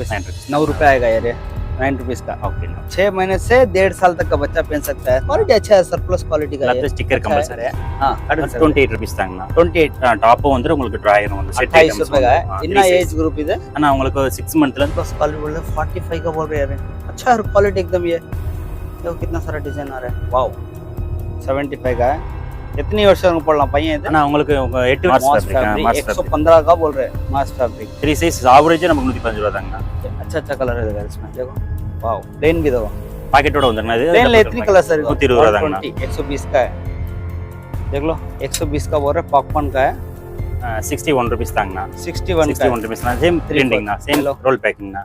Rupees nine rupees नौ रुपए आएगा यार ये नाइन रुपीज का ओके ना छह महीने से डेढ़ साल तक का बच्चा पहन सकता है क्वालिटी अच्छा है सरप्लस क्वालिटी का லேப்டாப் ஸ்டிக்கர் கம்பல்சரி हाँ twenty eight rupees தாங்கண்ணா twenty eight டாப்பும் வந்து உங்களுக்கு ட்ராயரும் வந்து செட் अट्ठाईस रुपए का है इतना एज ग्रुप इधर ஆனா உங்களுக்கு சிக்ஸ் மந்த்ல இருந்து बस क्वालिटी बोल रहे फोर्टी फाइव का बोल रहे यार अच्छा है क्वालिटी एकदम ये देखो कितना सारा डिजाइन आ रहा है वाओ सेवेंटी फाइव का है कितनी वर्ष को पढ़ना पाइए इधर ஆனா உங்களுக்கு உங்க எட்டு mass mass fabric fabric mass एक सौ ஃபேப்ரிக் पंद्रह का बोल रहे हैं mass fabric three size average நமக்கு நூத்தி பதினஞ்சு ரூபா தாங்கண்ணா अच्छा अच्छा कलर है देखो इसमें देखो वाओ प्लेन भी देखो பாக்கெட்டோட வந்துருங்கண்ணா இது प्लेन ले इतनी कलर सर நூத்தி இருபது ரூபா தாங்கண்ணா एक सौ बीस का है देख लो एक सौ बीस का बोल रहे पॉपकॉर्न का है சிக்ஸ்டி ஒன் ருபீஸ் தாங்கண்ணா सिक्सटी वन का சிக்ஸ்டி है ஒன் ருபீஸ்ண்ணா சேம் பிரிண்டிங்ண்ணா சேம் Hello. ரோல் பேக்கிங்ண்ணா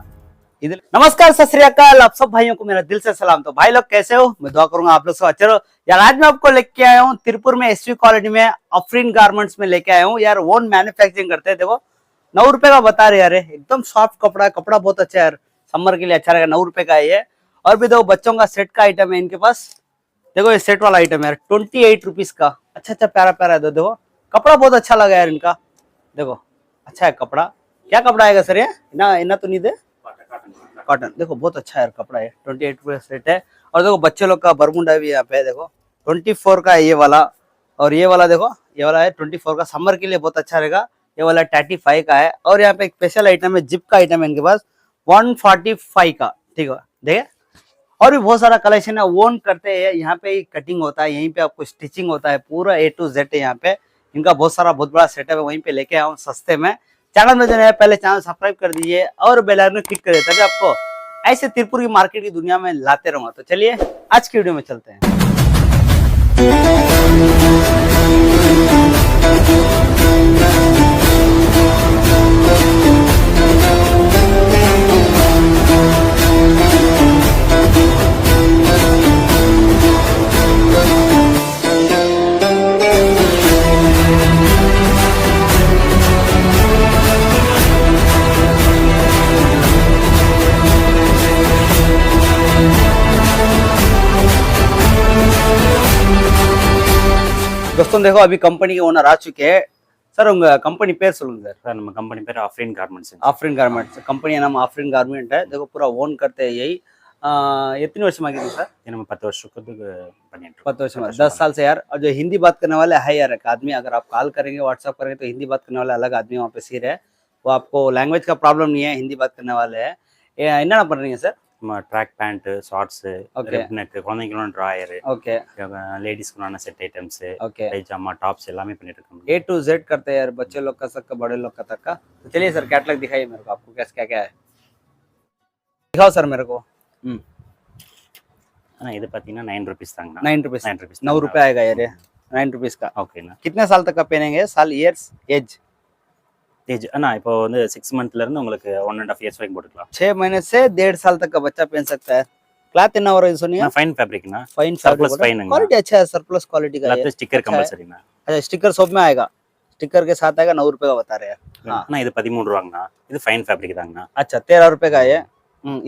इधर नमस्कार, सत श्री अकाल। आप सब भाइयों को मेरा दिल से सलाम। तो भाई लोग, कैसे हो? मैं दुआ करूँगा आप लोग सब अच्छे यार, आज मैं आपको लेके आया हूँ तिरपुर में एसवी कॉलोनी में अफरीन गारमेंट्स में लेके आया हूँ। यार ओन मैन्युफैक्चरिंग करते हैं, देखो। नौ रुपए का बता रहे यार एकदम सॉफ्ट कपड़ा कपड़ा बहुत अच्छा है यार। समर के लिए अच्छा रहेगा, नौ रुपए का ये और भी देखो, बच्चों का सेट का आइटम है इनके पास। देखो, ये सेट वाला आइटम है यार ट्वेंटी एट रुपीज़ का। अच्छा अच्छा प्यारा प्यारा है देखो। कपड़ा बहुत अच्छा लगा यार इनका। देखो अच्छा है कपड़ा। क्या कपड़ा आएगा सर ये? इना इना तो नहीं दे। कॉटन देखो, बहुत अच्छा है कपड़ा है ट्वेंटी एट रेट है। और देखो, बच्चे लोग का बरमुंडा भी यहाँ पे देखो। ट्वेंटी फोर का है ये वाला। और ये वाला देखो, ये वाला है ट्वेंटी फोर का। समर के लिए बहुत अच्छा रहेगा। ये वाला थर्टी फाइव का है। और यहाँ पे एक स्पेशल आइटम है जिप का आइटम है इनके पास। वन फोर्टी फाइव का। ठीक है, देखिए। और भी बहुत सारा कलेक्शन है। ओन करते हैं। यहाँ पे कटिंग होता है। यहीं पे आपको स्टिचिंग होता है। पूरा ए टू जेड है यहाँ पे। इनका बहुत सारा, बहुत बड़ा सेटअप है। वहीं पे लेके हूँ सस्ते में। चैनल में जो है, पहले चैनल सब्सक्राइब कर दीजिए और बेल आइकन क्लिक करिए तभी आपको ऐसे तिरपुर की मार्केट की दुनिया में लाते रहूँगा तो चलिए, आज की वीडियो में चलते हैं। दोस्तों देखो अभी कंपनी के ओनर आ चुके हैं सर उंग कंपनी पेर சொல்லுங்க சார் சார் நம்ம கம்பெனி பேர் Afreen garments Afreen garments company का नाम आफरीन गारमेंट है देखो पूरा ओन करते हैं यही आ, इतनी वर्ष में सर இது நம்ம பத்து வருஷத்துக்கு பண்ணிட்டு இருக்கோம். पता वर्ष में दस साल से यार और जो हिंदी बात करने वाले है यार एक आदमी अगर आप कॉल करेंगे व्हाट्सअप करेंगे तो हिंदी बात करने वाले अलग आदमी वहाँ पे सिर है वो आपको लैंग्वेज का प्रॉब्लम नहीं है हिंदी बात करने वाले हैं ये என்ன பண்றீங்க சார் நம்ம Track pant shorts Okay. Rib neck குழந்தைங்களும் drawer okay லேடிஸ்க்குனான set items okay pyjama tops எல்லாமே பண்ணிட்டு இருக்கோம் ए टू जेड करते हैं यार बच्चे लोग का सबका बड़े लोग का तक का तो चलिए सर कैटलॉग दिखाइए मेरे को आपको कैसे क्या क्या है दिखाओ सर मेरे को हम्म ஆனா இது பாத்தீங்கன்னா nine rupees தாங்கண்ணா nine rupees nine rupees नौ रुपए आएगा यार ये नाइन रुपीज का ஓகேண்ணா कितने साल तक का पहनेंगे साल इयर्स एज ஏஜ் அண்ணா இப்போ வந்து சிக்ஸ் மந்த்ல இருந்து உங்களுக்கு ஒன் அண்ட் ஆஃப் இயர்ஸ் வரைக்கும் போட்டுக்கலாம் छह महीने से डेढ़ साल तक का बच्चा पहन सकता है क्लॉथ इतना हो रहा है सुनिए ஃபைன் ஃபேப்ரிக்னா फाइन Surplus fine है। क्वालिटी अच्छा है सरप्लस क्वालिटी का है எல்லாத்தையும் ஸ்டிக்கர் अच्छा है। கம்பல்சரிண்ணா अच्छा स्टिकर शॉप में आएगा स्टिकर के साथ आएगा नौ रुपए का बता रहे हैं हाँ அண்ணா இது பதிமூணு ரூபாங்கண்ணா இது ஃபைன் ஃபேப்ரிக் தாங்கண்ணா अच्छा तेरह रुपए का है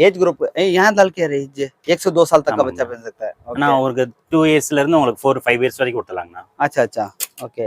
एज ग्रुप यहाँ डाल के रही एक से दो साल तक का आमांगा। बच्चा पहन सकता है அண்ணா Okay. உங்களுக்கு டூ இயர்ஸ்ல இருந்து உங்களுக்கு ஃபோர் ஃபைவ் இயர்ஸ் வரைக்கும் கொடுத்தலாங்கண்ணா अच्छा अच्छा ओके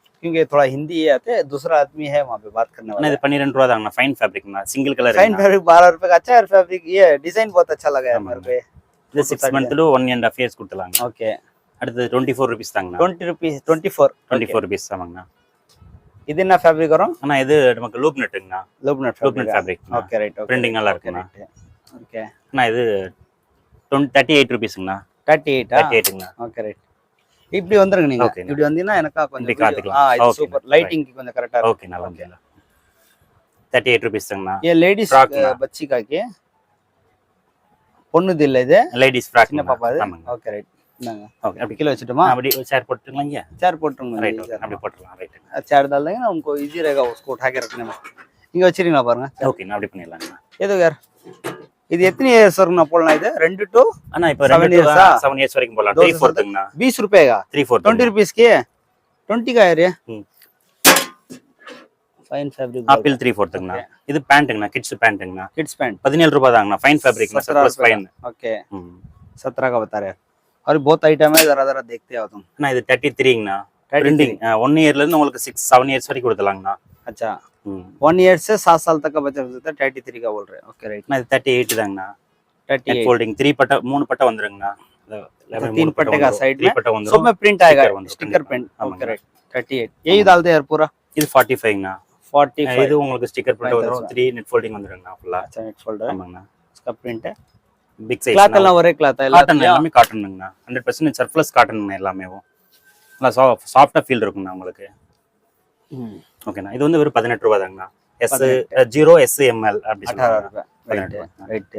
क्योंकि थोड़ा हिंदी आते हैं दूसरा आदमी है वहाँ पे बात करने वाला। पन्नीरन रुआ था फाइन फैब्रिक ना सिंगल कलर फाइन फैब्रिक बारह रुपए का अच्छा है फैब्रिक ये डिजाइन बहुत अच्छा लगा है हमारे पे இது சிக்ஸ் மந்த்ல ஒன் அண்ட் ஆஃப் இயர்ஸ் கொடுத்துலாங்க ஓகே அடுத்து டுவெண்ட்டி ஃபோர் ருபீஸ் தாங்க twenty rupees twenty four twenty four rupees ஆமாங்கண்ணா இது என்ன ஃபேப்ரிக் வரும்? அண்ணா இது நமக்கு loop நெட்டுங்கண்ணா loop net loop net fabric okay right printing நல்லா இருக்குண்ணா ஓகே அண்ணா இது டுவெண்ட்டி தேர்ட்டி எயிட் ருபீஸுங்கண்ணா தேர்ட்டி எயிட் தேர்ட்டி எயிட்டுங்கண்ணா ஓகே ரைட் இப்படி வந்துருங்க நீங்க. இப்படி வந்தீங்கன்னா எனக்கா கொஞ்சம் காத்துக்கலாம் சூப்பர் லைட்டிங் கொஞ்சம் கரெக்டா இருக்கும். ஓகே நல்லா ஓகே தேர்ட்டி எயிட் ருபீஸ் ஏ லேடிஸ் பச்சி காக்கி பொண்ணுது இல்லை இது? லேடிஸ் ஃப்ராக் சின்ன பாப்பா ஓகே ரைட் ஓகே அப்படி கீழே வச்சுட்டோமா? அப்படி சேர் போட்டுங்களா சேர் போட்டுருங்க. ரைட் அப்படி போட்டுடலாம். ரைட் சேர் தாழ்ந்தாங்க நமக்கு ஈஸி ரேகா ஸ்கூட் ಹಾಕಿ வச்சிருக்கீங்களா பாருங்க? ஓகே அப்படி பண்ணிடலாங்கண்ணா. எதுவும் யார் இது எத்தனை இயர்ஸ் வரைக்கும் நான் போடலாம் இது ரெண்டு டு அண்ணா இப்போ Seven ரெண்டு years ஆ? செவன் இயர்ஸ் வரைக்கும் போடலாம் दो த்ரீ से ஃபோர்த்துங்கண்ணா बीस रुपए का த்ரீ ஃபோர்த் ट्वेंटी रुपीज की ट्वेंटी का है ये हम्म। फाइन फैब्रिक ஆப்பிள் த்ரீ ஃபோர்த்துங்கண்ணா இது பேண்ட்டுங்கண்ணா கிட்ஸ் பேண்ட்டுங்கண்ணா किड्स पैंट பதினேழு ரூபாய் தாங்கண்ணா ஃபைன் ஃபேப்ரிக்ண்ணா सत्रह சர்ப்ளஸ் रुपए ஃபைன் का। ओके सत्रह का बता रहे हैं और बहुत आइटम है जरा जरा देखते आओ तुम அண்ணா இது தேர்ட்டி த்ரீங்கண்ணா 33 பிரிண்டிங் ஒன் இயர்ல இருந்து உங்களுக்கு சிக்ஸ் செவன் இயர்ஸ் வரைக்கும் கொடுத்துலாங்கண்ணா अच्छा ம். वन ईयर से सात साल तक का बच्चा सकता है थर्टी थ्री का बोल रहे हैं ओके राइट அண்ணா இது thirty eight தாங்கண்ணா thirty net folding three பட்டை மூணு பட்டை வந்துருங்கண்ணா இது eleven तीन மூணு पट्टे का வந்துரும். साइड Three में பட்டை सब வந்துரும் में प्रिंट आएगा sticker வந்துரும் स्टिकर கண்டிப்பா. प्रिंट ओके ஆமாங்க. राइट थर्टी एट यही डालते हैं यार पूरा இது ஃபார்ட்டி ஃபைவ்ண்ணா फोर्टी இது உங்களுக்கு ஸ்டிக்கர் பிரிண்ட் Five வந்துரும் thousand. த்ரீ நெட் ஃபோல்டிங் வந்துருங்கண்ணா ஃபுல்லா अच्छा नेट फोल्डर है ஆமாங்கண்ணா इसका प्रिंट है பிக் சைஸ் क्लॉथ எல்லாம் ஒரே கிளாத் காட்டன் எல்லாமே காட்டனுங்கண்ணா ஹண்ட்ரட் பர்சன்ட் சர்ப்ளஸ் காட்டனுங்கண்ணா எல்லாமே நல்லா சா சாஃப்டாக ஃபீல் இருக்குங்கண்ணா உங்களுக்கு ஓகேண்ணா இது வந்து வெறும் பதினெட்டு ரூபா தாங்கண்ணா எஸ் ஜீரோ எஸ் எம்எல் அப்படி अठारह சொல்லுவாங்க रुपए राइट रुपए, राइट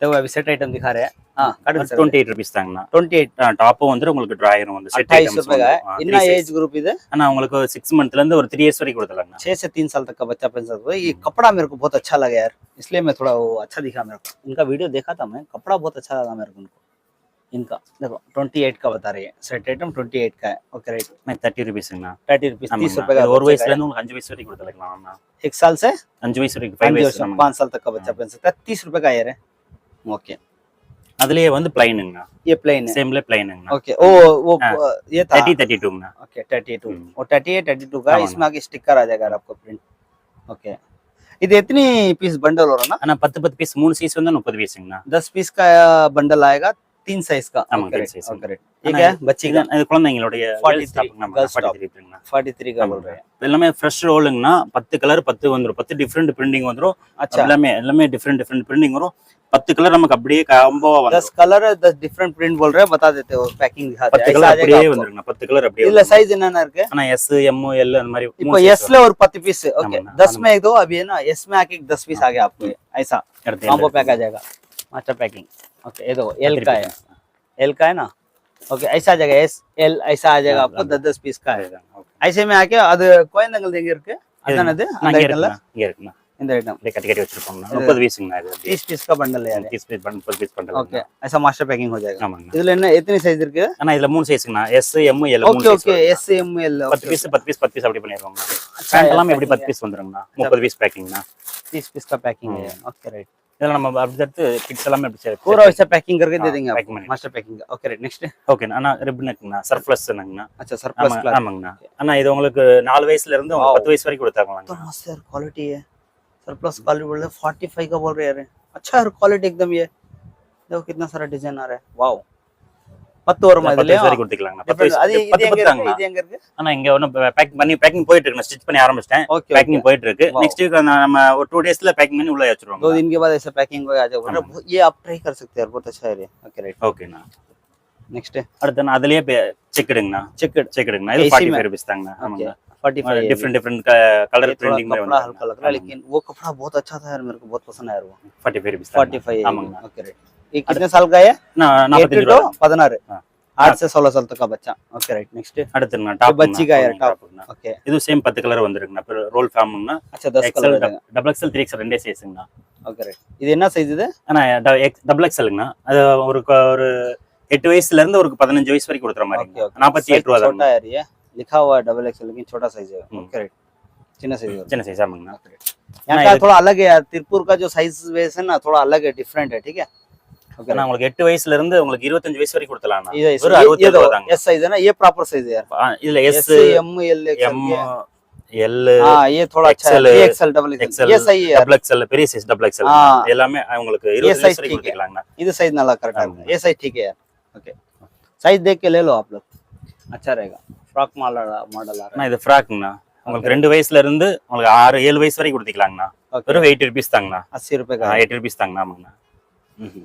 देखो अभी सेट आइटम दिखा रहे हैं हाँ cut twenty eight rupees தாங்கண்ணா twenty eight டாப்பும் வந்து உங்களுக்கு ட்ராயரும் வந்து செட் अट्ठाईस रुपए का है इतना एज ग्रुप इधर ஆனால் உங்களுக்கு சிக்ஸ் மந்த்ல இருந்து ஒரு த்ரீ இயர்ஸ் வரைக்கும் கொடுத்துலாங்கண்ணா छह से तीन साल तक का बच्चा पहन सकता है ये कपड़ा मेरे को बहुत अच्छा लगा यार इसलिए मैं थोड़ा वो अच्छा दिखा मेरे को इनका वीडियो देखा था मैं कपड़ा बहुत अच्छा लगा मेरे को उनको इनका देखो ट्वेंटी एट का बता रही है सेट आइटम ट्वेंटी एट का है okay right thirty ருபீஸுங்கண்ணா thirty rupees तीस ஆமாங்கண்ணா. रुपए का இது ஒரு बच्चे வயசுல का இருந்து உங்களுக்கு அஞ்சு வயசு வரைக்கும் கொடுத்துலாங்கண்ணா है। एक साल से அஞ்சு வயசு வரைக்கும் ஃபைவ் पाँच வயசு वर्ष पाँच साल तक का बच्चा पहन सकता है तीस रुपए का यार है ओके அதுலயே வந்து பிளைனுங்கண்ணா ये प्लेन है சேம்ல பிளைனுங்கண்ணா ओके ओ वो हाँ। ये था thirty thirty டூங்கண்ணா okay thirty two हम्म। और थर्टी एट थर्टी टू का हाँ, इसमें आगे स्टिकर आ जाएगा आपको प्रिंट ओके இது எத்தனை பீஸ் बंडल हो रहा ना ஆனா பத்து பத்து பீஸ் மூணு சைஸ் வந்து முப்பது பீஸுங்கண்ணா दस पीस का बंडल आएगा तीन साइज का ஆமாங்க, ओके तीन राइट, size ओके राइट ये ஆனா क्या है बच्ची இது का இது குழந்தைங்களுடைய 43 girls top. Forty three forty three का बोल रहे हैं எல்லாமே ஃப்ரெஷ் ரோலுங்கண்ணா பத்து கலர் பத்து வந்துரும் பத்து டிஃப்ரெண்ட் பிரிண்டிங் வந்துரும் अच्छा எல்லாமே எல்லாமே டிஃப்ரெண்ட் டிஃப்ரெண்ட் பிரிண்டிங் வரும் பத்து கலர் நமக்கு அப்படியே காம்போவா दस வந்துரும் कलर है दस डिफरेंट प्रिंट बोल रहे हैं बता देते हो पैकिंग दिखाते பத்து हैं ऐसा கலர் आ அப்படியே जाएगा आपको। வந்துருங்கண்ணா பத்து கலர் அப்படியே இல்ல சைஸ் என்னென்ன இருக்கு ஆனா எஸ் எம் எல் அந்த மாதிரி இப்போ மூணு size एस ले और पत्ती पीस ओके आमाना, दस आमाना। में एक दो अभी है ना एस में आके दस पीस आ गया आपको ये, ऐसा வரும். அடுத்து कॉम्बो L पैक आ जाएगा मास्टर पैकिंग ओके ये दो एल का है एल का है ना ओके ऐसा आ जाएगा एस एल ऐसा आ जाएगा हाँ, आपको हाँ। दस दस पीस का है அதுதான், okay. ऐसे में आके அது கோயந்தங்கள் எங்க இருக்கு அதான் அது நான் அந்த இங்க ஐட்டம்ல இருக்குண்ணா இங்க இருக்குண்ணா இந்த ஐட்டம் அப்படியே கட்டி கட்டி வச்சிருக்கோங்கண்ணா முப்பது பீஸுங்கண்ணா இது அப்படியே तीस पीस का बंडल है यार பீஸ் பீஸ் முப்பது பீஸ் ओके பண்ணுறேன் ऐसा मास्टर पैकिंग हो जाएगा ஆமாங்கண்ணா இதுல என்ன எத்தனை சைஸ் இருக்கு ஆனா இதுல மூணு சைஸ்ங்கண்ணா எஸ் எம் எல் மூணு okay size okay S M L பத்து பீஸ் பத்து பீஸ் பத்து பீஸ் அப்படி பண்ணிடுவாங்கண்ணா பேண்ட் எல்லாமே எப்படி பத்து பீஸ் வந்துருங்கண்ணா முப்பது பீஸ் பேக்கிங்ண்ணா तीस पीस का पैकिंग है ओके राइट இதெல்லாம் நம்ம அப்படி எடுத்து கிட்ஸ் எல்லாமே அப்படி சரி पूरा वैसा पैकिंग करके दे हाँ, देंगे packing आपको बनेगा। मास्टर पैकिंग का ओके राइट नेक्स्ट ஓகேண்ணா அண்ணா ரிப்னக்குங்கண்ணா சர்ப்ளஸ் என்னங்கண்ணா अच्छा सरप्लस ஆமாங்க क्लाथ ஆமாங்கண்ணா அண்ணா இது உங்களுக்கு நாலு வயசுல இருந்து உங்களுக்கு Wow. பத்து வயசு வரைக்கும் तो கொடுத்தாங்களாங்க मस्त यार क्वालिटी है सरप्लस क्वालिटी बोल रहे फोर्टी फाइव का बोल रहे यार अच्छा यार क्वालिटी एकदम ये देखो कितना सारा डिजाइन आ रहा है वाओ பத்து வருமா பத்து இதுல வயசு வரைக்கும் கொடுத்துக்கலாங்கண்ணா பத்து Different- அது வயசு இது பத்து எங்க பத்து இருக்கு தாங்கண்ணா இது எங்க இருக்கு ஆனா இங்க ஒன்றும் பேக்கிங் பண்ணி பேக்கிங் போயிட்டு இருக்கு ஸ்டிச் பண்ணி ஆரம்பிச்சிட்டேன் ओके பேக்கிங் போயிட்டு இருக்கு Wow. நெக்ஸ்ட் வீக் நம்ம ஒரு டூ டேஸ்ல பேக்கிங் பண்ணி உள்ள दो வச்சிருவாங்க दिन के बाद ऐसा पैकिंग हो आ जाएगा हाँ। ये आप ट्राई कर सकते हैं यार बहुत अच्छा है ये ओके राइट ஓகேண்ணா नेक्स्ट அடுத்து நான் அதுலயே செக்குடுங்கண்ணா चिकन செக்குடுங்கண்ணா இது AC ஃபார்ட்டி में? ஃபைவ் ருபீஸ் தாங்கண்ணா ओके ஆமாங்க forty five different different colour ये थोड़ा प्रिंटिंग में कपड़ा हल्का लग रहा है लेकिन वो कपड़ा बहुत अच्छा था यार मेरे को बहुत पसंद आया वो 45 रुपीस फोर्टी फाइव ஆமாங்கண்ணா ओके राइट ये कितने साल का है நான் एट 45 टू ரூபாய் பதினாறு हाँ। आठ से सोलह साल तक का बच्चा ओके राइट नेक्स्ट அடுத்துங்கண்ணா டாப் बच्ची का यार टॉप ओके இது சேம் பத்து கலர் வந்துருங்கண்ணா அப்புறம் ரோல் ஃபார்ம்ங்கண்ணா अच्छा दस XL colour double XL three XL ரெண்டே சைஸுங்கண்ணா ओके राइट இது என்ன சைஸ் இது ஆனா டபுள் எக்ஸலுங்கண்ணா அது ஒரு க- ஒரு எட்டு வயசுல இருந்து ஒரு பதினஞ்சு வயசு வரைக்கும் கொடுக்குற ओके மாதிரி ओके நாற்பத்தி எட்டு ரூபா छोटा है यार ये लिखा हुआ है डबल एक्सएल लेकिन छोटा साइज है हम्म। ओके राइट चिन्ह साइज है சின்ன சைஸ் ஆமாங்கண்ணா यहाँ हाँ, का ये- थोड़ा अलग है यार तिरपुर का जो साइज वेस है ना थोड़ा अलग है डिफरेंट है ठीक है ओके ஆனா உங்களுக்கு எட்டு வயசுல இருந்து உங்களுக்கு இருபத்தஞ்சு வயசு வரைக்கும் கொடுத்துலாம்ண்ணா ये ஒரு அறுபத்தி ரூபா தாங்க एस साइज है ना ये प्रॉपर साइज है यार ஆ, இதுல S S M L M XL L हाँ ये थोड़ा अच्छा है XL, XL double XL XL, ये सही है यार டபுள் எக்ஸல் பெரிய சைஸ் டபுள் எக்ஸல் ஆ. எல்லாமே உங்களுக்கு இருபது size வயசு வரைக்கும் ठीक है। கொடுத்துக்கலாங்கண்ணா ये साइज नाला करेक्ट हाँ। है ये साइज ठीक है यार ओके साइज देख के ले लो आप लोग अच्छा रहेगा फ्रॉक मॉडल मॉडल आ रहा அண்ணா இது ஃப்ராக்ங்கண்ணா உங்களுக்கு ரெண்டு வயசுல இருந்து உங்களுக்கு ஆறு ஏழு வயசு வரைக்கும் கொடுத்துக்கலாங்கண்ணா है ओके வெறும் எயிட்டி ருபீஸ் தாங்கண்ணா अस्सी रुपए का है எயிட்டி ருபீஸ் தாங்கண்ணா ஆமாங்கண்ணா अस्सी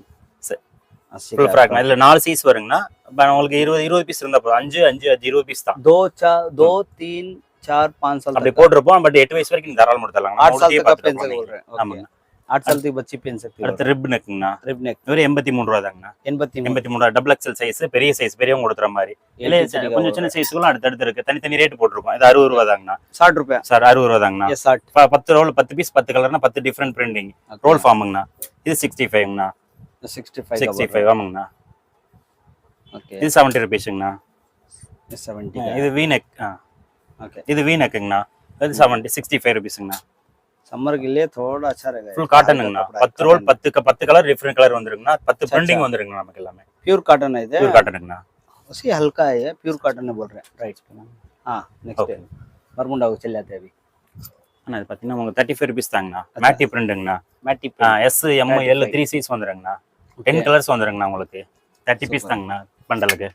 ஃபுல் का ஃப்ராக்ண்ணா இதுல நாலு சைஸ் வருங்கண்ணா இப்ப உங்களுக்கு இருபது இருபது பீஸ் இருந்தா போதும் அஞ்சு அஞ்சு அஞ்சு இருபது பீஸ் தான் दो चार दो तीन चार पाँच साल அப்படி तक का போட்டிருப்போம் பட் எட்டு வயசு வரைக்கும் நீங்க தாராளம் आठ साल எடுத்துடலாம் तक का पेंसिल बोल रहे हैं ओके ஆமாங்க आठ साल तक बच्ची पहन सकती है அடுத்து ரிப் நெக்குங்கண்ணா रिब नेक வெறும் எண்பத்தி மூணு ரூபா தாங்கண்ணா एनबत्ती में எண்பத்தி மூணு ரூபா டபுள் எக்ஸல் சைஸ் பெரிய சைஸ் பெரியவங்க கொடுக்குற மாதிரி இல்ல LTCD का கொஞ்சம் होगा। சின்ன சைஸ்களும் அடுத்தடுத்து இருக்கு தனித்தனி ரேட் போட்டிருக்கோம் இது அறுபது ரூபா தாங்கண்ணா साठ रुपया சார் அறுபது ரூபா தாங்கண்ணா ये साठ ப- பத்து ரோல் பத்து பீஸ் பத்து கலர்னா பத்து டிஃப்ரெண்ட் பிரிண்டிங் ரோல் ஃபார்முங்கண்ணா இது சிக்ஸ்டி ஃபைவ்ங்கண்ணா சிக்ஸ்டி ஃபைவ் சிக்ஸ்டி ஃபைவ் ஆமாங்கண்ணா. ஓகே இது செவன்ட்டி ருபீஸுங்கண்ணா செவன்ட்டி இது வீநெக் ஆ ஓகே இது வீநெக்குங்கண்ணா இது செவன்ட்டி சிக்ஸ்டி ஃபைவ் ருபீஸுங்கண்ணா சம்மருக்குள்ளே தோட அச்சார் ஃபுல் காட்டனுங்கண்ணா பத்து ரோல் பத்து பத்து கலர் டிஃப்ரெண்ட் கலர் வந்துருங்கண்ணா. பத்து பிரிண்டிங் வந்துருங்கண்ணா நமக்கு எல்லாமே. பியூர் காட்டன் இது? காட்டனுங்கண்ணா உசி ஹல்கா ஐயா பியூர் காட்டன் போடுறேன். ரைட் ஆ நெக்ஸ்ட் வர்முண்டாவுக்கு செல்லா தேவி. அண்ணா இது பார்த்தீங்கன்னா உங்களுக்கு தேர்ட்டி ஃபைவ் ருபீஸ் தாங்கண்ணா மேட்டி பிரிண்டுங்கண்ணா matte S M L three size வந்துருங்கண்ணா. Ten colours வந்துருங்கண்ணா உங்களுக்கு. தேர்ட்டி பீஸ் தாங்கண்ணா பண்டலுக்கு.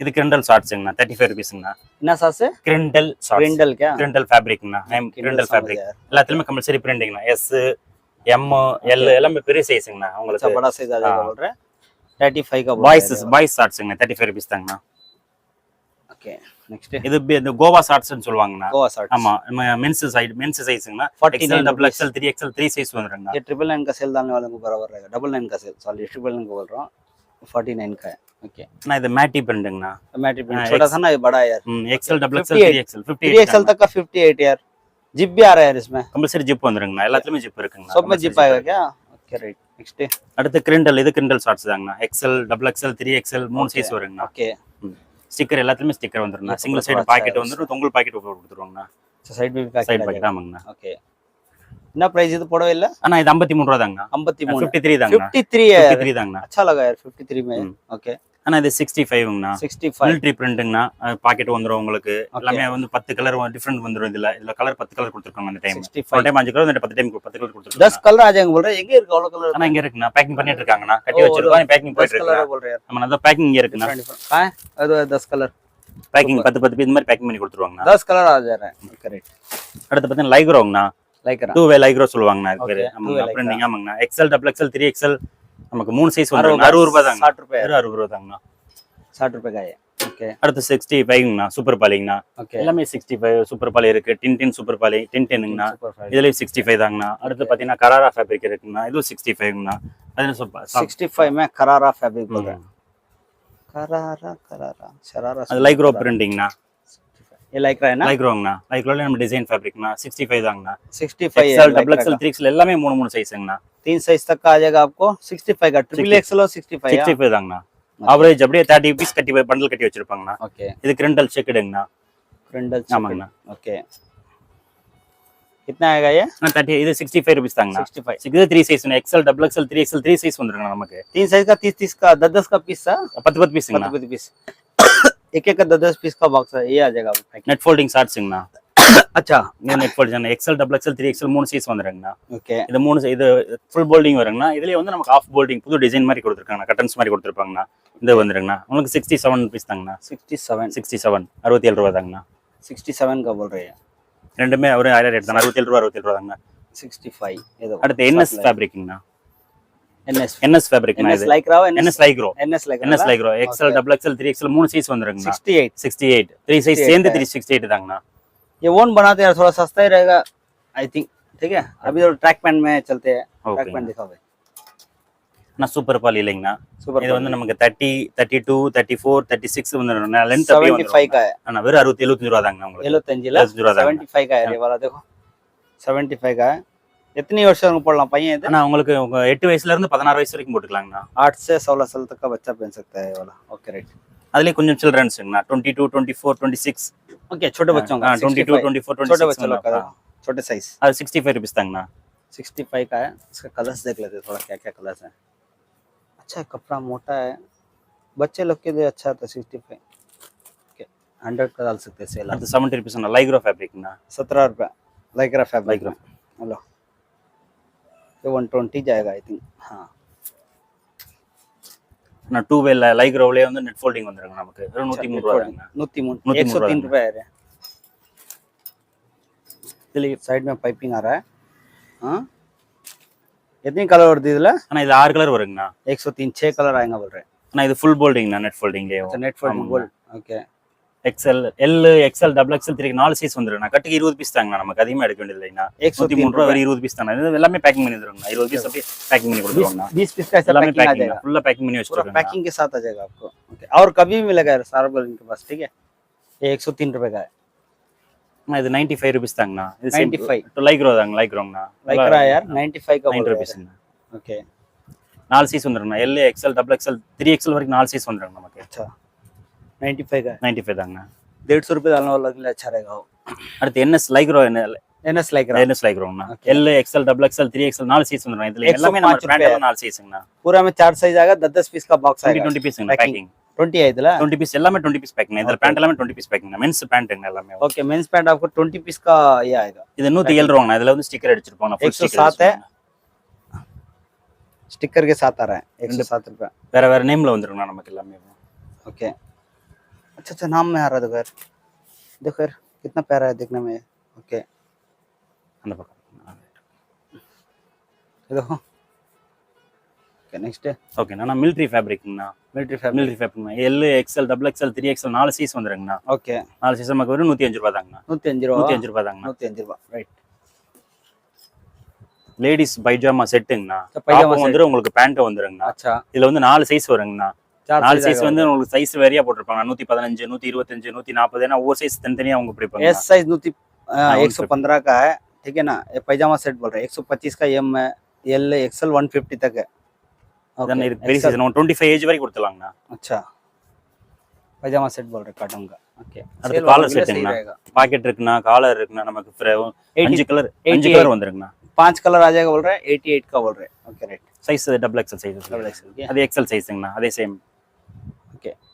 இது கிரிண்டல் ஷார்ட்ஸுங்கண்ணா தேர்ட்டி ஃபைவ் ருபீஸ்ங்கண்ணா என்ன சாஸ் கிரிண்டல் கிரிண்டல் கிரிண்டல் ஃபேப்ரிக்ண்ணா கிரிண்டல் ஃபேப்ரிக் எல்லாத்துலயுமே கம்பல்சரி பிரிண்டிங்ண்ணா எஸ் எம் எல் எல்லாமே பெரிய சைஸுங்கண்ணா உங்களுக்கு. தேர்ட்டி ஃபைவ் பாய்ஸ் பாய்ஸ் ஷார்ட்ஸுங்கண்ணா thirty five rupees தாங்கண்ணா. Okay next இது பி- இந்த கோவா ஷார்ட்ஸ்னு சொல்லுவாங்கண்ணா गोवा शर्ट ஆமா men's side men's சைஸுங்கண்ணா 49 XL double rupees. XL three XL three size வந்துருங்கண்ணா ये ट्रिपल नाइन का सेल डालने वाले को बराबर रहेगा डबल नाइन का सेल सॉरी ट्रिपल नाइन को बोल रहा हूँ फोर्टी नाइन का है ओके அண்ணா இது மேட்டி பிரிண்டுங்கண்ணா मैटी प्रिंट हाँ, छोटा X- था ना ये बड़ा है यार XL double XL 58. Three XL fifty three XL तक का फिफ्टी एट यार जिप भी आ रहा है यार इसमें கம்பல்சரி ஜிப் வந்துருங்கண்ணா எல்லாத்துலயுமே ஜிப் இருக்குங்கண்ணா सब में compulsory जिप आएगा क्या ओके राइट नेक्स्ट அடுத்து கிரிண்டல் இது கிரிண்டல் shorts தாங்கண்ணா XL double XL three XL மூணு சைஸ் வருங்கண்ணா ओके ஸ்டிக்கர் எல்லாத்துலயுமே ஸ்டிக்கர் வந்துருங்கண்ணா இது சிங்கிள் ரொம்ப சைடு अच्छा பாக்கெட் है வந்துரும் தொங்கல் பாக்கெட் கொடுத்துருவாங்கண்ணா साइड में भी पैकेट சைடு आ பாக்கெட் जाएगा ஆமாங்கண்ணா ओके என்ன பிரைஸ் இது போடவே இல்ல அண்ணா இது ஐம்பத்தி மூணு ரூபா தாங்கண்ணா 53 ஃபிஃப்டி த்ரீ தாங்கண்ணா 53 है ஃபிஃப்டி த்ரீ தாங்கண்ணா अच्छा लगा यार 53 में हम्म। ओके ஆனால் இது சிக்ஸ்டி ஃபைவ்ங்கண்ணா சிக்ஸ்டி ஃபைவ் மிலிட்ரி பிரிண்ட்டுங்கண்ணா பாக்கெட் வந்துடும் உங்களுக்கு எல்லாமே வந்து பத்து கலர் டிஃப்ரெண்ட் வந்துடும் இதில். இதில் கலர் பத்து கலர் கொடுத்துருக்காங்க அந்த டைம் ஃபைவ் டைம் அஞ்சு கலர் பத்து டைம் பத்து கலர் கொடுத்துருக்காங்க. தஸ் கலர் ஆஜ் எங்க போடுற எங்கே இருக்கு? அவ்வளோ கலர் ஆனால் இங்கே இருக்குண்ணா. பேக்கிங் பண்ணிட்டு இருக்காங்கண்ணா. கட்டி வச்சிருக்கோம். பேக்கிங் போயிட்டு இருக்கு நம்ம நல்லா பேக்கிங் இங்கே இருக்குண்ணா. அது தஸ் கலர் பேக்கிங் பத்து பத்து இந்த மாதிரி பேக்கிங் பண்ணி கொடுத்துருவாங்க தஸ் கலர் ஆஜ் கரெக்ட் அடுத்து பார்த்தீங்கன்னா லைக்ரோங்கண்ணா லைக்ரா டூ வே லைக்ரோ சொல்லுவாங்கண்ணா பேர். ஆமாங்கண்ணா. பிரிண்டிங் ஆமாங்கண்ணா. XL double XL three XL நமக்கு மூணு சைஸ் வரும் அறுபது ரூபாய் தாங்க சாட் ரூபாய் வெறும் அறுபது ரூபா தாங்கண்ணா சாட் ரூபாய் காய் ஓகே. அடுத்து சிக்ஸ்டி ஃபைவ்ங்கண்ணா சூப்பர் பாலிங்கண்ணா. ஓகே. எல்லாமே சிக்ஸ்டி ஃபைவ் சூப்பர் பாலி இருக்கு. டின் டின் சூப்பர் பாலி டின் டென்னுங்கண்ணா இதுலேயும் சிக்ஸ்டி ஃபைவ் தாங்கண்ணா அடுத்து பார்த்தீங்கன்னா கராரா ஃபேப்ரிக் இருக்குங்கண்ணா. இதுவும் சிக்ஸ்டி ஃபைவ்ங்கண்ணா அதில் சூப்பர் சிக்ஸ்டி ஃபைவ்மே கராரா ஃபேப்ரிக் கராரா கராரா கராரா அது லைக்ரோ பிரிண்டிங்ண்ணா லைக்ராண்ணா லைக்ரோங்கண்ணா லைக்ரோல நம்ம டிசைன் சிக்ஸ்டி ஃபைவ் தாங்கண்ணா. 65 XL डबल XL 3XL எல்லாமே மூணு மூணு சைஸ்ங்கண்ணா तीन சைஸ் தக்க का आ சிக்ஸ்டி ஃபைவ் 65 का ट्रिपल एक्सएल சிக்ஸ்டி ஃபைவ் 65 தாங்கண்ணா ஆவரேஜ் அப்படியே 30 பீஸ் கட்டி பண்டல் கட்டி வச்சிருப்பாங்கண்ணா. ஓகே இது கிரண்டல் செக்குடுங்கண்ணா கிரண்டல் ஆமாங்கண்ணா. ஓகே कितना आएगा ये थर्टी இது சிக்ஸ்டி ஃபைவ் ருபீஸ் தாங்க சிக்ஸ்டி ஃபைவ் இது three size XL double XL three XL three size வந்துருங்க நமக்கு. தீன் சைஸ் கா தீஸ் தீஸ் கா? பீஸா பத்து பத்து பீஸ் பத்து பத்து பீஸ் एक एक का 10 10 पीस का बॉक्स है ये आ जाएगा आपको நெட் ஃபோல்டிங் ஷார்ட்ஸுங்கண்ணா अच्छा இது net folding XL double XL three XL மூணு சைஸ் வந்துருங்கண்ணா ओके இது மூணு size- இது ஃபுல் போல்டிங் வருங்கண்ணா இதுலயே வந்து நமக்கு ஆஃப் போல்டிங் புது டிசைன் மாதிரி கொடுத்துருக்காங்கண்ணா கட்டன்ஸ் மாதிரி கொடுத்துருப்பாங்கண்ணா இது வந்துருங்கண்ணா உங்களுக்கு sixty seven rupees தாங்கண்ணா 67 sixty seven அறுபத்தி ஏழு ரூபா தாங்கண்ணா 67 का बोल रहे हैं ரெண்டுமே ஒரு ஆயிரம் ரேட் தான் அறுபத்தி ஏழு ரூபா அறுபத்தி ஏழு ரூபா தாங்கண்ணா 65 ये दो அடுத்து என்எஸ் ஃபேப்ரிக்ங்கண்ணா एनएस என்எஸ் ஃபேப்ரிக்ண்ணா एनएस இது लाइक रहा है NS NS Lycra NS like NS Lycra XL double XL three XL மூணு size வந்துருங்கண்ணா 68 sixty eight three size 68 சேர்ந்து है। த்ரீ சிக்ஸ்டி எயிட் தாங்கண்ணா ये ओन बनाते हैं थोड़ा सस्ता ही रहेगा आई थिंक ठीक है अभी तो ट्रैक पैंट में चलते हैं ट्रैक ஓகே पैंट दिखाओ भाई நான் சூப்பர் பால் இல்லைங்கண்ணா सुपर இது வந்து நமக்கு thirty thirty two thirty four thirty six வந்துடும் லென்த் அப்படியே 75 வந்துடும் का है ஆனா வெறும் அறுபத்தி எழுபத்தஞ்சு ரூபா தாங்கண்ணா உங்களுக்கு எழுபத்தஞ்சுல எழுபத்தஞ்சு ரூபா தாங்க 75 का है ये वाला देखो 75 का है எத்தனை வருஷம் போடலாம் பையன் இது ஆனா உங்களுக்கு உங்க எட்டு வயசுல இருந்து பதினாறு வயசு வரைக்கும் போட்டுக்கலாங்கண்ணா आठ से सोलह साल तक का बच्चा पहन सकता है ये वाला ओके राइट அதுலயே கொஞ்சம் சில்ட்ரன்ஸ்ங்கண்ணா twenty two twenty four twenty six okay छोटे बच्चों का டுவெண்ட்டி டூ 65 டுவெண்ட்டி ஃபோர் छोटे டுவெண்ட்டி बच्चों लोग का देखो, छोटे साइज அது सिक्सटी फाइव रुपीज தாங்கண்ணா 65 का है इसका कलर्स देख लेते हैं थोड़ा क्या क्या कलर्स है अच्छा है, कपड़ा मोटा है बच्चे लोग के लिए अच्छा था 65 ओके 100 का डाल सकते हैं सेल அடுத்து செவன்ட்டி ருபீஸ் லைக்ரோ ஃபேப்ரிக்ண்ணா सत्रह रुपया लाइक्रा फैब्रिक Lycra. हेलो ये वन ट्वेंटी जाएगा आई थिंक हाँ நான் டூ வேல லைக்ரோவிலே வந்து நெட் ஃபோல்டிங் வந்துருங்க நமக்கு வெறும் நூற்றி மூணு ரூபா தாங்கண்ணா नूती मून नूती एक सौ मून तीन रुपया रुपया है इसलिए साइड में पाइपिंग आ रहा है हाँ कितनी कलर और दी दिला ஆனா இது ஆறு கலர் வருங்கண்ணா एक सौ तीन छह कलर आएगा बोल रहे हैं ஆனா இது ஃபுல் போல்டிங்ண்ணா நெட் ஃபோல்டிங்லேயே अच्छा नेट फोल्डिंग ஆமாங்க. Gold okay XL L XL double XL three நாலு சைஸ் வந்துருங்கண்ணா கட்டுக்கு இருபது பீஸ் தாங்கண்ணா நமக்கு அதிகமாக எடுக்க வேண்டியது இல்லைங்கண்ணா एक सौ நூத்தி तीन மூணு ரூபா வரை இருபது பீஸ் தாங்க இது எல்லாமே பேக்கிங் பண்ணி தருவாங்கண்ணா இருபது பீஸ் அப்படியே பேக்கிங் பண்ணி கொடுத்துருவாங்கண்ணா बीस पीस का ऐसा எல்லாமே पैकिंग आ பேக்கிங் जाएगा ஃபுல்லா பேக்கிங் பண்ணி पूरा வச்சிருக்காங்க पैकिंग के साथ आ जाएगा आपको ओके और कभी भी मिलेगा सारा बल इनके पास ठीक है ये एक सौ तीन रुपए का है இது நைன்டி ஃபைவ் ருபீஸ் தாங்கண்ணா இது 95. லைக்ரோ தாங்க லைக்ரோங்கண்ணா लाइक्रा यार 95 का बोल நைன்டி रहे ருபீஸ் हैं ओके நாலு size வந்துருங்கண்ணா L XL double XL three XL வரைக்கும் நாலு சைஸ் வந்துருங்க நமக்கு अच्छा 95 का है நைன்டி ஃபைவ் தாங்கண்ணா डेढ़ सौ रुपये डालने वाला के लिए अच्छा रहेगा वो அடுத்து என்எஸ் லைக்ரோ என்ன NS Lycra NS லைக்ரோங்கண்ணா Okay. L XL double XL three XL நாலு சைஸ் வந்துருங்க இதுல 105 எல்லாமே நம்ம रुपए பிராண்ட் है। நாலு சைஸுங்கண்ணா पूरा में चार साइज आएगा दस दस पीस का बॉक्स டுவெண்ட்டி आएगा டுவெண்ட்டி பீஸுங்கண்ணா Packing. பேக்கிங் ट्वेंटी है इधर டுவெண்ட்டி பீஸ் எல்லாமே டுவெண்ட்டி பீஸ் பேக்கிங் இதுல Okay. பேண்ட் எல்லாமே டுவெண்ட்டி பீஸ் பேக்கிங் மென்ஸ் பேண்ட்டுங்க எல்லாமே ओके मेंस पैंट आपको ट्वेंटी पीस का ये आएगा இது நூத்தி ஏழு ரூபாங்கண்ணா இதுல வந்து ஸ்டிக்கர் அடிச்சிருப்போம் ஃபுல் 107 ஸ்டிக்கர் है। स्टिकर के साथ आ रहा है एक सौ सात रुपया வேற வேற நேம்ல வந்துருங்கண்ணா நமக்கு எல்லாமே ओके अच्छा अच्छा नाम में आ रहा है देखो यार देखो यार कितना प्यारा है देखने में ओके அந்த பக்கம் ये देखो ओके नेक्स्ट है ஓகேண்ணா நான் military ஃபேப்ரிக்ங்கண்ணா military fabric military ஃபேப்ரிக்ண்ணா L XL double XL three XL நாலு சைஸ் வந்துருங்கண்ணா ஓகே நாலு சைஸ் நமக்கு வரும் நூத்தி அஞ்சு ரூபா தாங்கண்ணா நூற்றி அஞ்சு ரூபா நூத்தி அஞ்சு ரூபா தாங்கண்ணா நூற்றி அஞ்சு ரூபா ரைட் லேடிஸ் பைஜாமா செட்டுங்கண்ணா अच्छा, पैजामा டாப்பும் வந்துரும் உங்களுக்கு பேண்ட் வந்துருங்கண்ணா अच्छा இதுல வந்து நாலு சைஸ் வருங்கண்ணா चार நாலு size சைஸ் आएगा வந்து உங்களுக்கு சைஸ் வேறையா போட்டிருப்பாங்க நூத்தி பதினஞ்சு நூத்தி இருபத்தஞ்சு நூத்தி நாற்பது ஏன்னா ஒவ்வொரு சைஸ் தனித்தனியா அவங்க பிடிப்பாங்க एस साइज नूती हाँ, एक सौ पंद्रह का है ठीक है ना ये पैजामा सेट बोल रहे हैं एक सौ पच्चीस का एम है एल एक्सएल वन फिफ्टी तक है அதான் Okay, இது பெரிய XL, size twenty five age வரைக்கும் கொடுத்துலாங்கண்ணா अच्छा पैजामा सेट बोल रहे हैं कॉटन का ओके அடுத்து காலர் செட்டுங்கண்ணா பாக்கெட் இருக்குண்ணா காலர் இருக்குண்ணா நமக்கு fre- அஞ்சு கலர் அஞ்சு 88. கலர் வந்துருங்கண்ணா पांच कलर आ जाएगा बोल रहे हैं एटी एट का बोल रहे हैं okay right size double XL size double XL அது எக்ஸல் சைஸுங்கண்ணா அதே சேம் ओके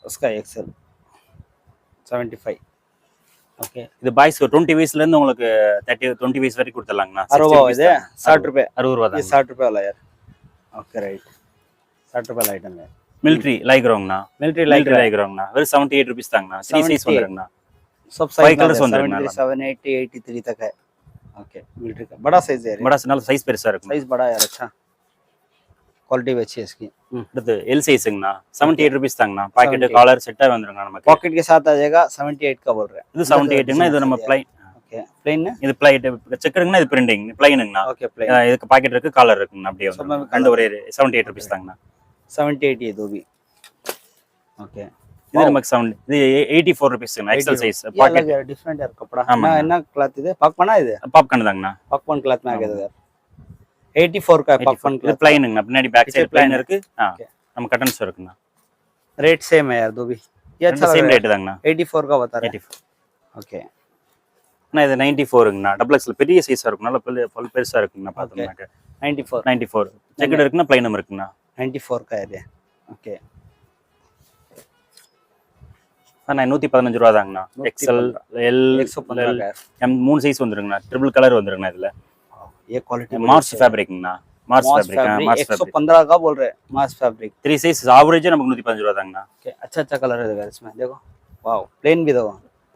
उसका एक्सएल सेवेंटी फाइव ओके இது பாய்ஸ் டுவெண்ட்டி வயசுல இருந்து உங்களுக்கு தேர்ட்டி டுவெண்ட்டி வயசு வரைக்கும் கொடுத்துடலாங்கண்ணா अरबा है साठ रुपए அறுபது ரூபா ये தான் साठ रुपए वाला यार ओके राइट साठ रुपए वाला आइटम है மிலிட்ரி லைக்ரோங்கண்ணா मिलिट्री மிலிட்ரி लाइट லைக்ரோங்கண்ணா வெறும் செவன்ட்டி எயிட் ருபீஸ் தாங்கண்ணா த்ரீ சைஸ் 78. வந்துருங்கண்ணா सब Five साइज colours வந்துருக்கு सेवेंटी மேல. सेवन एटी एटी थ्री तक है ओके मिलिट्री का बड़ा साइज है यार படா நல்ல சைஸ் பெருசா இருக்கும் साइज बड़ा है यार अच्छा குவாலிட்டி வச்சு அடுத்து எல் சைஸுங்கண்ணா செவன்ட்டி எயிட் ருபீஸ் தாங்கண்ணா. பாக்கெட்டு காலர் செட்டாக வந்துருங்க நமக்கு. பாக்கெட் கே சாத் ஆஜேகா எயிட் கா போடுறேன் இது செவன்ட்டி எயிட்டுங்கண்ணா இது நம்ம பிளைன் ஓகே பிளைன் இது பிளைட் செக்குங்கண்ணா இது பிரிண்டிங் பிளைனுங்கண்ணா ஓகே இதுக்கு பாக்கெட் இருக்கு காலர் இருக்குங்கண்ணா. அப்படியே கண்டு ஒரே செவன்ட்டி எயிட் ருபீஸ் தாங்கண்ணா. செவன்ட்டி எயிட்டி தோபி ஓகே இது நமக்கு செவன் இது eighty four rupees XL size pocket என்ன கிளாத் இது? பாப்கானா இது? பாப்கான் தாங்கண்ணா பாப்கான் கிளாத் மேக் இது? यार 84 का है पाकपन இது क्लॉथ பிளைனுங்கண்ணா பின்னாடி பேக் पीछे சைடு plain பிளைன் है। இருக்கு ஆ Okay. நம்ம கட்டன்ஸ் இருக்குண்ணா रेट सेम है यार दो भी ये अच्छा சேம் लग ரேட் தாங்கண்ணா रहा है 84 का बता रहे எயிட்டி हैं ओके அண்ணா இது நைன்டி ஃபோருங்கண்ணா டபுள் எக்ஸ்எல் பெரிய சைஸாக இருக்கும் நல்ல பெரிய பல் பெருசாக இருக்குங்கண்ணா பார்த்தோம்னாக்க 94 நைன்டி ஃபோர் செக்கெட் இருக்குன்னா பிளைனும் இருக்குண்ணா 94 का है ये ओके அண்ணா நூற்றி பதினஞ்சு ரூபா தாங்கண்ணா எக்ஸ்எல் எல் 115 का है எம் மூணு சைஸ் வந்துருங்கண்ணா ட்ரிபிள் கலர் வந்துருங்கண்ணா இதில் ये quality Mars ஃபேப்ரிக்ங்கண்ணா mars mass fabric fabric mars fabric 115 का बोल रहे हैं मास फैब्रिक த்ரீ சைஸ் ஆவரேஜே நமக்கு நூற்றி பதினஞ்சு ரூபா தாங்கண்ணா ओके अच्छा अच्छा कलर है यार इसमें देखो वाओ प्लेन भी दो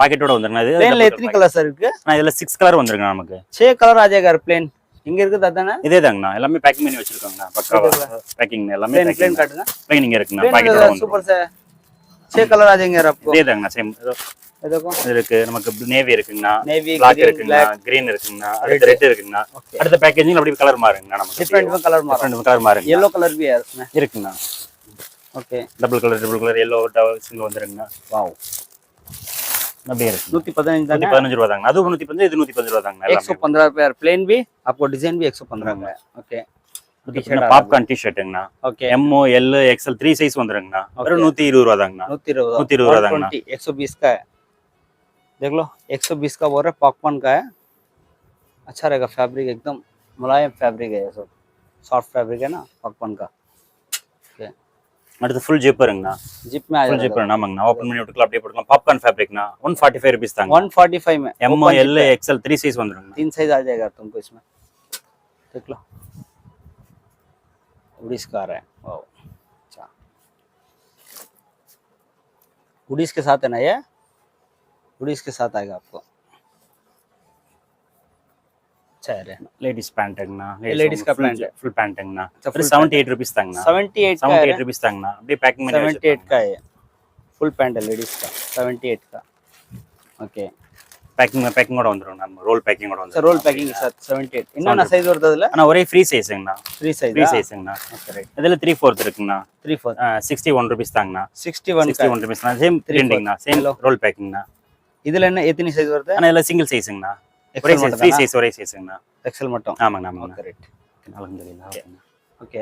பாக்கெட்டோட வந்துருங்கண்ணா இது प्लेन ले इतनी कलर सर இருக்கு அண்ணா இதில் சிக்ஸ் கலர் வந்துருங்கண்ணா நமக்கு छह कलर आ जाएगा यार प्लेन இங்க இருக்குது அதானே இதே தாங்கண்ணா எல்லாமே பேக்கிங் பண்ணி வச்சிருக்காங்கண்ணா பக்காவா பேக்கிங் எல்லாமே प्लेन प्लेन பேக்கிங் काटना பிளைன் இங்கே இருக்குண்ணா प्लेन பாக்கெட்டோட सुपर வந்துரும் से छह कलर आ जाएंगे यार आपको இதே தாங்கண்ணா சேம் ये देखो இது இருக்கு. நமக்கு நேவி இருக்குங்கண்ணா. நேவி பிளாக் கிரீன் இருக்குங்கண்ணா. அடுத்து ரெட் இருக்குங்கண்ணா. அடுத்த பேக்கேஜிங் அப்படி கலர் மாறுங்கண்ணா நமக்கு. கலர் மாறும். கலர் மாறுங்க எல்லோ கலர் பி இருக்குங்கண்ணா. Okay double colour colour yellow single வந்துருங்கண்ணா. Wow நூத்தி பதினஞ்சு பதினஞ்சு ரூபா தாங்க அதுவும் நூத்தி பதினஞ்சு இது நூத்தி ரூபா தாங்க எக்ஸோ பந்திரா பேர். பிளேன் பி அப்போ டிசைன் எக்ஸோ பந்திராங்க okay popcorn D ஷர்ட்டுங்கண்ணா okay M L XL three size வந்துருங்கண்ணா. நூத்தி இருபது ரூபா தாங்கண்ணா. நூத்தி இருபது ரூபா. தாங்கண்ணா. எக்ஸோ பீஸ்க்கு देख लो एक सौ बीस का बोल रहे पॉकपॉन का है अच्छा रहेगा फैब्रिक एकदम मुलायम फैब्रिक है ये सब सॉफ्ट फैब्रिक है ना पॉकपॉन का அடுத்து ஃபுல் ஜிப்பருங்கண்ணா जिप में आ ஃபுல் जाएगा ஜிப்பர் ஆமாங்கண்ணா ஓப்பன் பண்ணி விட்டுக்கலாம் அப்படியே போட்டுக்கலாம் popcorn ஃபேப்ரிக்ண்ணா one forty five rupees தாங்க वन फोर्टी फाइव में எம்ஓ open எல் zip है। எக்ஸ்எல் த்ரீ சைஸ் வந்துருங்கண்ணா तीन साइज आ जाएगा तुमको इसमें देख लो उड़ीस का आ रहा है वाओ अच्छा उड़ीस के साथ है ना ये हुडीज़ के साथ आएगा आपको లేడీస్ ప్యాంట్ అంగనా లేడీస్ కా ప్యాంట్ ఫుల్ ప్యాంట్ అంగనా seventy eight rupees తంగనా eight eight seventy eight rupees తంగనా అప్పుడు ప్యాకింగ్ సెవెంటీ ఎయిట్ కా ఫుల్ ప్యాంట్ లేడీస్ కా సెవెంటీ ఎయిట్ కా ఓకే பேக்கிங் பேக்கிங் கூட வந்துரும் நம்ம ரோல் பேக்கிங் கூட வந்துரும் ரோல் பேக்கிங் சார் 78 என்னென்ன சைஸ் வருது அதுல? انا ஒரே ஃப்ரீ சைஸ்ங்கண்ணா ஃப்ரீ சைஸ் ஃப்ரீ சைஸ்ங்கண்ணா ரைட் த்ரீ ஃபோர்த் இருக்குண்ணா three four sixty one rupees தாங்கண்ணா. Sixty 61 61 rupees same ட்ரெண்டிங்ண்ணா சேம் ரோல் பேக்கிங்ண்ணா இதுல என்ன எத்தனை சைஸ் வருது? ஆனால் இதில் சிங்கிள் சைஸுங்கண்ணா ஒரே சைஸ் ஃப்ரீ சைஸ் ஒரே சைஸுங்கண்ணா எக்ஸல் மட்டும்? ஆமாங்கண்ணா ஆமாங்க கரெக்ட் ஓகே.